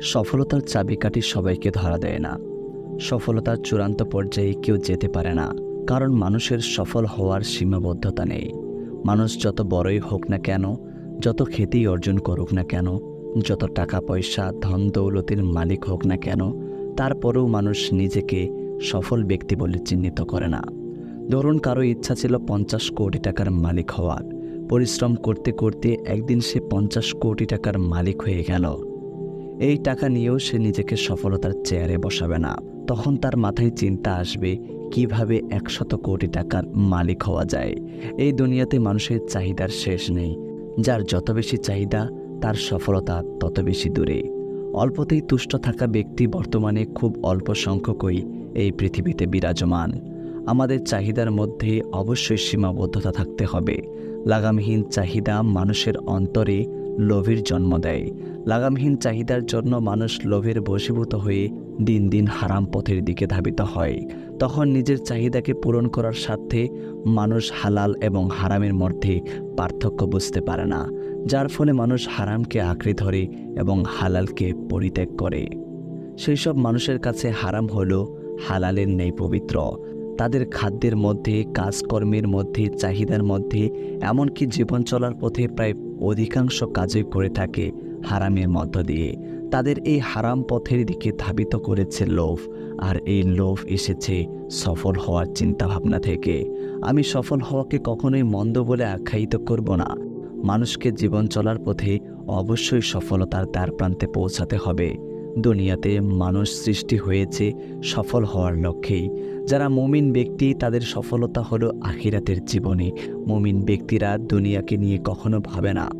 সফলতার চাবিকাঠি সবাইকে ধরা দেয় না। সফলতার চূড়ান্ত পর্যায়ে কেউ যেতে পারে না, কারণ মানুষের সফল হওয়ার সীমাবদ্ধতা নেই। মানুষ যত বড়ই হোক না কেন, যত খ্যাতি অর্জন করুক না কেন, যত টাকা, পয়সা, ধন, দৌলতের মালিক হোক না কেন, তারপরেও মানুষ নিজেকে সফল ব্যক্তি বলে চিহ্নিত করে না। ধরুন কারও ইচ্ছা ছিল পঞ্চাশ কোটি টাকার মালিক হওয়ার। পরিশ্রম করতে করতে একদিন সে পঞ্চাশ কোটি টাকার মালিক হয়ে গেল। এই টাকা নিয়েও সে নিজেকে সফলতার চেয়ারে বসাবে না। তখন তার মাথায় চিন্তা আসবে, কীভাবে একশত কোটি টাকার মালিক হওয়া যায়। এই দুনিয়াতে মানুষের চাহিদার শেষ নেই। যার যত বেশি চাহিদা, তার সফলতা তত বেশি দূরে। অল্পতেই তুষ্ট থাকা ব্যক্তি বর্তমানে খুব অল্প সংখ্যকই এই পৃথিবীতে বিরাজমান। আমাদের চাহিদার মধ্যে অবশ্যই সীমাবদ্ধতা থাকতে হবে। লাগামহীন চাহিদা মানুষের অন্তরে লোভের জন্ম দেয়। লাগামহীন চাহিদার জন্য মানুষ লোভের বশীভূত হয়ে দিন দিন হারাম পথের দিকে ধাবিত হয়। তখন নিজের চাহিদাকে পূরণ করার স্বার্থে মানুষ হালাল এবং হারামের মধ্যে পার্থক্য বুঝতে পারে না, যার ফলে মানুষ হারামকে আঁকড়ে ধরে এবং হালালকে পরিত্যাগ করে। সেই সব মানুষের কাছে হারাম হল হালালের নেই পবিত্র। তাদের খাদ্যের মধ্যে, কাজকর্মের মধ্যে, চাহিদার মধ্যে, এমনকি জীবন চলার পথে প্রায় অধিকাংশ কাজই করে থাকে হারামের মধ্য দিয়ে। তাদের এই হারাম পথের দিকে ধাবিত করেছে লোভ, আর এই লোভ এসেছে সফল হওয়ার চিন্তাভাবনা থেকে। আমি সফল হওয়াকে কখনোই মন্দ বলে আখ্যায়িত করব না। মানুষকে জীবন চলার পথে অবশ্যই সফলতার দ্বার প্রান্তে পৌঁছাতে হবে। দুনিয়াতে মানুষ সৃষ্টি হয়েছে সফল হওয়ার লক্ষ্যেই। যারা মুমিন ব্যক্তি, তাদের সফলতা হলো আখিরাতের জীবনে। মুমিন ব্যক্তিরা দুনিয়াকে নিয়ে কখনো ভাবে না।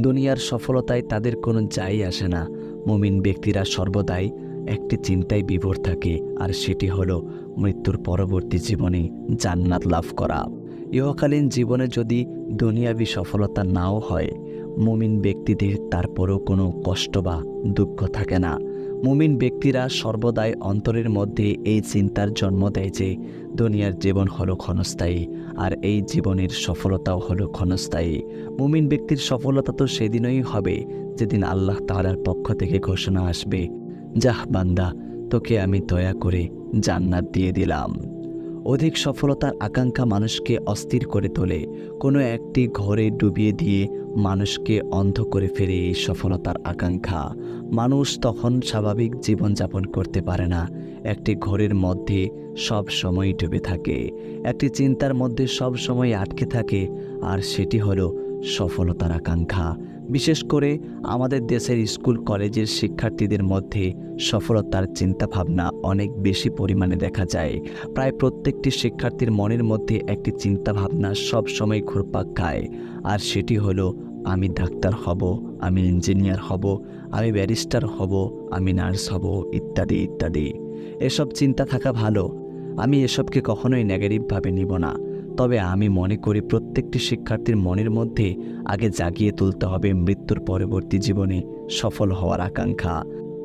দুনিয়ার সফলতায় তাদের কোনো যাই আসে না। মুমিন ব্যক্তিরা সর্বদাই একটি চিন্তায় বিভোর থাকে, আর সেটি হলো মৃত্যুর পরবর্তী জীবনে জান্নাত লাভ করা। ইহকালীন জীবনে যদি দুনিয়াবি সফলতা নাও হয়, মুমিন ব্যক্তিদের তারপরও কোনো কষ্ট বা দুঃখ থাকে না। মুমিন ব্যক্তিরা সর্বদাই অন্তরের মধ্যে এই চিন্তার জন্ম দেয় যে দুনিয়ার জীবন হলো ক্ষণস্থায়ী আর এই জীবনের সফলতাও হলো ক্ষণস্থায়ী। মুমিন ব্যক্তির সফলতা তো সেদিনই হবে যেদিন আল্লাহ তাহার পক্ষ থেকে ঘোষণা আসবে, যাহ বান্দা, তোকে আমি দয়া করে জান্নাত দিয়ে দিলাম। অধিক সফলতার আকাঙ্ক্ষা মানুষকে অস্থির করে তোলে। কোনো একটি ঘরে ডুবিয়ে দিয়ে মানুষকে অন্ধ করে ফেলে এই সফলতার আকাঙ্ক্ষা। মানুষ তখন স্বাভাবিক জীবনযাপন করতে পারে না। একটি ঘরের মধ্যে সব সময় ডুবে থাকে। একটি চিন্তার মধ্যে সব সময় আটকে থাকে। আর সেটি হলো সফলতার আকাঙ্ক্ষা। বিশেষ করে আমাদের দেশের স্কুল, কলেজের শিক্ষার্থীদের মধ্যে সফলতার চিন্তাভাবনা অনেক বেশি পরিমাণে দেখা যায়। প্রায় প্রত্যেকটি শিক্ষার্থীর মনের মধ্যে একটি চিন্তাভাবনা সব সময় ঘুরপাক খায়। আর সেটি হলো, আমি ডাক্তার হব, আমি ইঞ্জিনিয়ার হব, আমি ব্যারিস্টার হব, আমি নার্স হব, ইত্যাদি ইত্যাদি। এসব চিন্তা থাকা ভালো। আমি এসবকে কখনোই নেগেটিভভাবে নিব না। তবে আমি মনে করি প্রত্যেকটি শিক্ষার্থীর মনের মধ্যে আগে জাগিয়ে তুলতে হবে মৃত্যুর পরবর্তী জীবনে সফল হওয়ার আকাঙ্ক্ষা।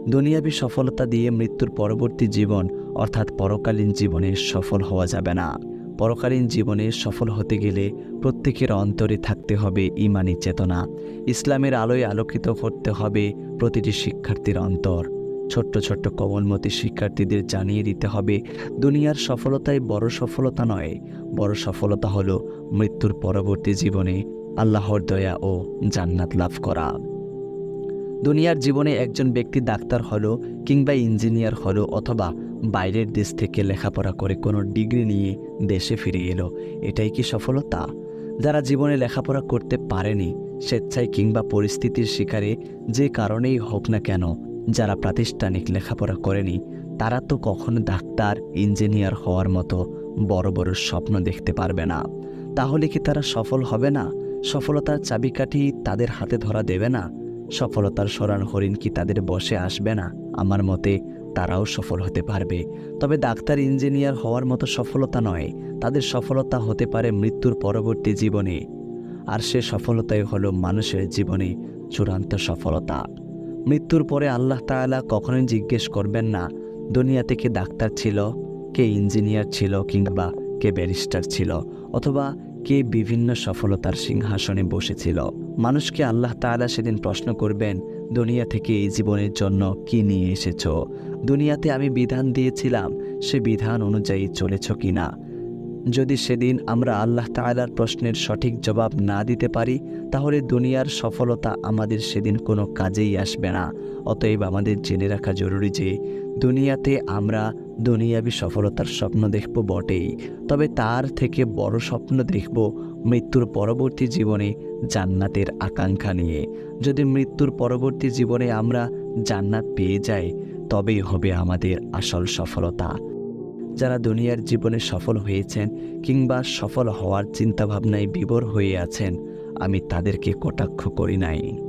দুনিয়াবি সফলতা দিয়ে মৃত্যুর পরবর্তী জীবন অর্থাৎ পরকালীন জীবনে সফল হওয়া যাবে না। পরকালীন জীবনে সফল হতে গেলে প্রত্যেকের অন্তরে থাকতে হবে ইমানি চেতনা। ইসলামের আলোয় আলোকিত করতে হবে প্রতিটি শিক্ষার্থীর অন্তর। ছোট্ট ছোট্ট কমলমতি শিক্ষার্থীদের জানিয়ে দিতে হবে, দুনিয়ার সফলতাই বড় সফলতা নয়। বড় সফলতা হলো মৃত্যুর পরবর্তী জীবনে আল্লাহর দয়া ও জান্নাত লাভ করা। দুনিয়ার জীবনে একজন ব্যক্তি ডাক্তার হলো কিংবা ইঞ্জিনিয়ার হলো অথবা বাইরের দেশ থেকে লেখাপড়া করে কোনো ডিগ্রি নিয়ে দেশে ফিরে এলো, এটাই কি সফলতা? যারা জীবনে লেখাপড়া করতে পারেনি, স্বেচ্ছায় কিংবা পরিস্থিতির শিকারে যে কারণেই হোক না কেন যারা প্রাতিষ্ঠানিক লেখাপড়া করেনি, তারা তো কখনো ডাক্তার, ইঞ্জিনিয়ার হওয়ার মতো বড় বড় স্বপ্ন দেখতে পারবে না। তাহলে কি তারা সফল হবে না? সফলতার চাবিকাঠি তাদের হাতে ধরা দেবে না? সফলতার সরান হরিণ কি তাদের বসে আসবে না? আমার মতে তারাও সফল হতে পারবে। তবে ডাক্তার, ইঞ্জিনিয়ার হওয়ার মতো সফলতা নয়। তাদের সফলতা হতে পারে মৃত্যুর পরবর্তী জীবনে। আর সে সফলতাই হলো মানুষের জীবনে চূড়ান্ত সফলতা। মৃত্যুর পরে আল্লাহ তাআলা কখনোই জিজ্ঞেস করবেন না, দুনিয়াতে কে ডাক্তার ছিল, কে ইঞ্জিনিয়ার ছিল কিংবা কে ব্যারিস্টার ছিল অথবা কে বিভিন্ন সফলতার সিংহাসনে বসেছিল। মানুষকে আল্লাহ তাআলা সেদিন প্রশ্ন করবেন, দুনিয়া থেকে এই জীবনের জন্য কি নিয়ে এসেছ? দুনিয়াতে আমি বিধান দিয়েছিলাম, সে বিধান অনুযায়ী চলেছ কি না যদি সেদিন আমরা আল্লাহ তাআলার প্রশ্নের সঠিক জবাব না দিতে পারি, তাহলে দুনিয়ার সফলতা আমাদের সেদিন কোনো কাজেই আসবে না। অতএব আমাদের জেনে রাখা জরুরি যে, দুনিয়াতে আমরা দুনিয়াবি সফলতার স্বপ্ন দেখব বটেই, তবে তার থেকে বড় স্বপ্ন দেখব মৃত্যুর পরবর্তী জীবনে জান্নাতের আকাঙ্ক্ষা নিয়ে। যদি মৃত্যুর পরবর্তী জীবনে আমরা জান্নাত পেয়ে যাই, তবেই হবে আমাদের আসল সফলতা। যারা দুনিয়ার জীবনে সফল হয়েছেন কিংবা সফল হওয়ার চিন্তাভাবনায় বিবর হয়ে আছেন, আমি তাদেরকে কটাক্ষ করি নাই।